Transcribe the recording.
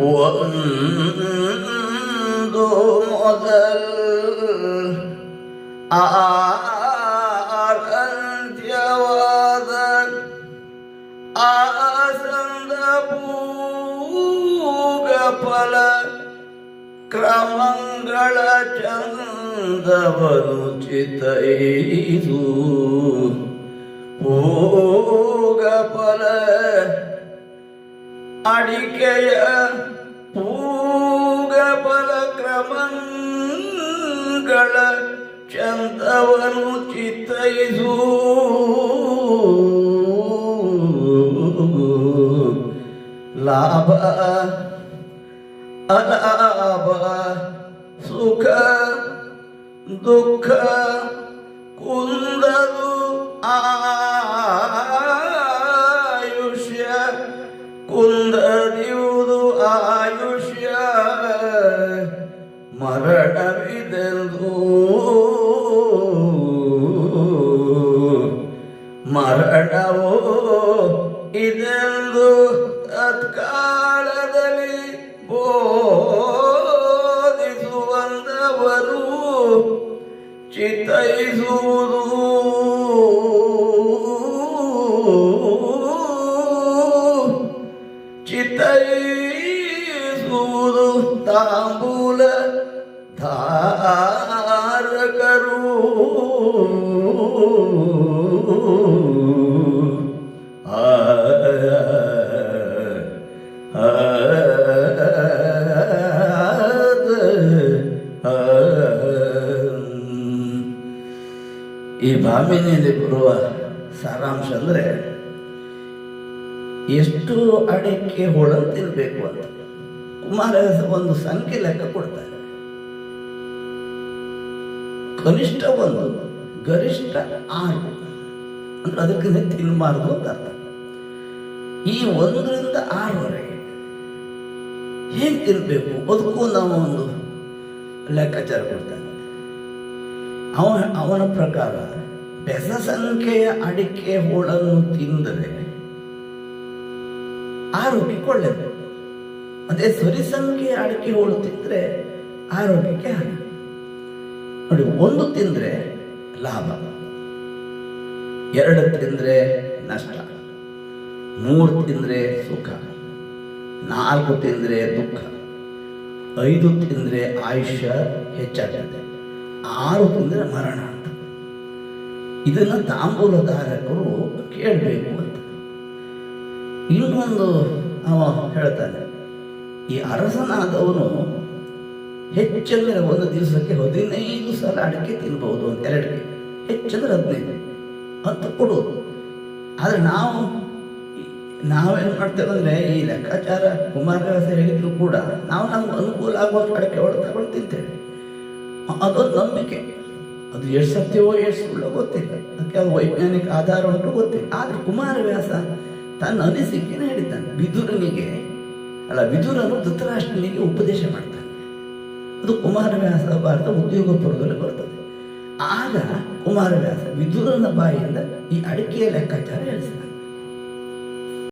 ಒಂದು ಮೊದಲ್ ಆರಂತ್ಯವಾದ ಆಸಂದ ಪೂಗ ಫಲ ಕ್ರಮಗಳ ಚಂದವನು ಚಿತೈದು ಪೂಗ ಫಲ ಅಡಿಕೆಯ ಪೂಗ ಫಲ ಕ್ರಮಗಳ ಚಂದವನು ಚಿತ್ತೈಸು ಲಾಭ ಅಲಾಭ ಸುಖ ದುಃಖ ಕುಂದರು ಆಯುಷ್ಯ ಮರಣವಿದೆಂದು ಮರಡವೋ ಇದೆಂದು ತತ್ಕಾಲದಲ್ಲಿ ಬೋಧಿಸುವಂದವರು ಚಿತೈಸುವುದು ಚಿತೈಸುವುದು ತಾಂಬೂಲ ಧಾರಕರು. ಆ ಈ ಭಾಮಿನಿಯಲ್ಲಿ ಬರುವ ಸಾರಾಂಶ ಅಂದರೆ ಎಷ್ಟು ಅಡಿಕೆ ಹೋಳಂತಿರಬೇಕು ಅಂತ. ಕುಮಾರ ಒಂದು ಸಂಖ್ಯೆ ಲೆಕ್ಕ ಕೊಡ್ತಾರೆ. ಕನಿಷ್ಠ ಒಂದು ಗರಿಷ್ಠ ಆರು ಅಂದ್ರೆ ಅದಕ್ಕೆ ತಿನ್ನಬಾರ್ದು ಅಂತ ಅರ್ಥ. ಈ ಒಂದರಿಂದ ಆರವರೆಗೆ ಹೇಗೆ ತಿನ್ಬೇಕು? ಅದಕ್ಕೂ ನಾವು ಒಂದು ಲೆಕ್ಕಾಚಾರ ಕೊಡ್ತಾನೆ. ಅವನ ಅವನ ಪ್ರಕಾರ ಬೆಸ ಸಂಖ್ಯೆಯ ಅಡಿಕೆ ಹೋಳನ್ನು ತಿಂದರೆ ಆರೋಗ್ಯಕ್ಕೆ ಒಳ್ಳೆಯದು ಅದೇ ಸರಿ ಸಂಖ್ಯೆಯ ಅಡಿಕೆ ಹೋಳು ತಿಂದರೆ ಆರೋಗ್ಯಕ್ಕೆ ಹಾನಿ. ನೋಡಿ, ಒಂದು ತಿಂದರೆ ಲಾಭ, ಎರಡು ತಿಂದರೆ ನಷ್ಟ, ಮೂರು ತಿಂದರೆ ಸುಖ, ನಾಲ್ಕು ತಿಂದರೆ ದುಃಖ, ಐದು ತಿಂದರೆ ಆಯುಷ್ಯ ಹೆಚ್ಚಾಗುತ್ತೆ ಆರು ತಿಂದರೆ ಮರಣ ಇದನ್ನು ತಾಂಬೂಲಧಾರಕರು ಕೇಳಬೇಕು ಅಂತ. ಇನ್ನೊಂದು ಅವ ಹೇಳ್ತಾನೆ, ಈ ಅರಸನಾದವನು ಹೆಚ್ಚಂದ್ರೆ ಒಂದು ದಿವಸಕ್ಕೆ ಹದಿನೈದು ಸಲ ಅಡಿಕೆ ತಿನ್ಬಹುದು ಅಂತ ಎರಡಿಗೆ ಹೆಚ್ಚಂದ್ರೆ ಹದಿನೈದು. ಹತ್ತು ಕೊಡೋದು ಆದರೆ ನಾವು ನಾವೇನು ಮಾಡ್ತೇವೆ ಅಂದರೆ ಈ ಲೆಕ್ಕಾಚಾರ ಕುಮಾರವ್ಯಾಸ ಹೇಳಿದ್ರು ಕೂಡ ನಾವು ನಮ್ಗೆ ಅನುಕೂಲ ಆಗುವಷ್ಟು ಅಡಿಕೆ ಹೊಡೆದು ತಗೊಂಡು ತಿಂತೇವೆ. ಅದೊಂದು ನಂಬಿಕೆ. ಅದು ಎಷ್ಟು ಸತ್ಯವೋ ಎಷ್ಟು ಸುಳ್ಳೋ ಗೊತ್ತಿಲ್ಲ. ಅದಕ್ಕೆ ಅದು ವೈಜ್ಞಾನಿಕ ಆಧಾರ ಉಂಟು ಗೊತ್ತಿಲ್ಲ. ಆದರೆ ಕುಮಾರವ್ಯಾಸ ತನ್ನ ಅನಿಸಿಕೆನ ಹೇಳಿದ್ದಾನೆ. ಬಿದುರನಿಗೆ ಅಲ್ಲ ವಿದುರನು ಧೃತರಾಷ್ಟ್ರನಿಗೆ ಉಪದೇಶ ಮಾಡ್ತಾನೆ. ಅದು ಕುಮಾರವ್ಯಾಸ ಭಾರತ ಉದ್ಯೋಗ ಪುರದಲ್ಲಿ ಬರ್ತದೆ. ಆಗ ಕುಮಾರವ್ಯಾಸ ವಿದುರನ ಬಾಯಿಯಿಂದ ಈ ಅಡಿಕೆಯ ಲೆಕ್ಕಾಚಾರ ಹೇಳಿಸ್ತಾನೆ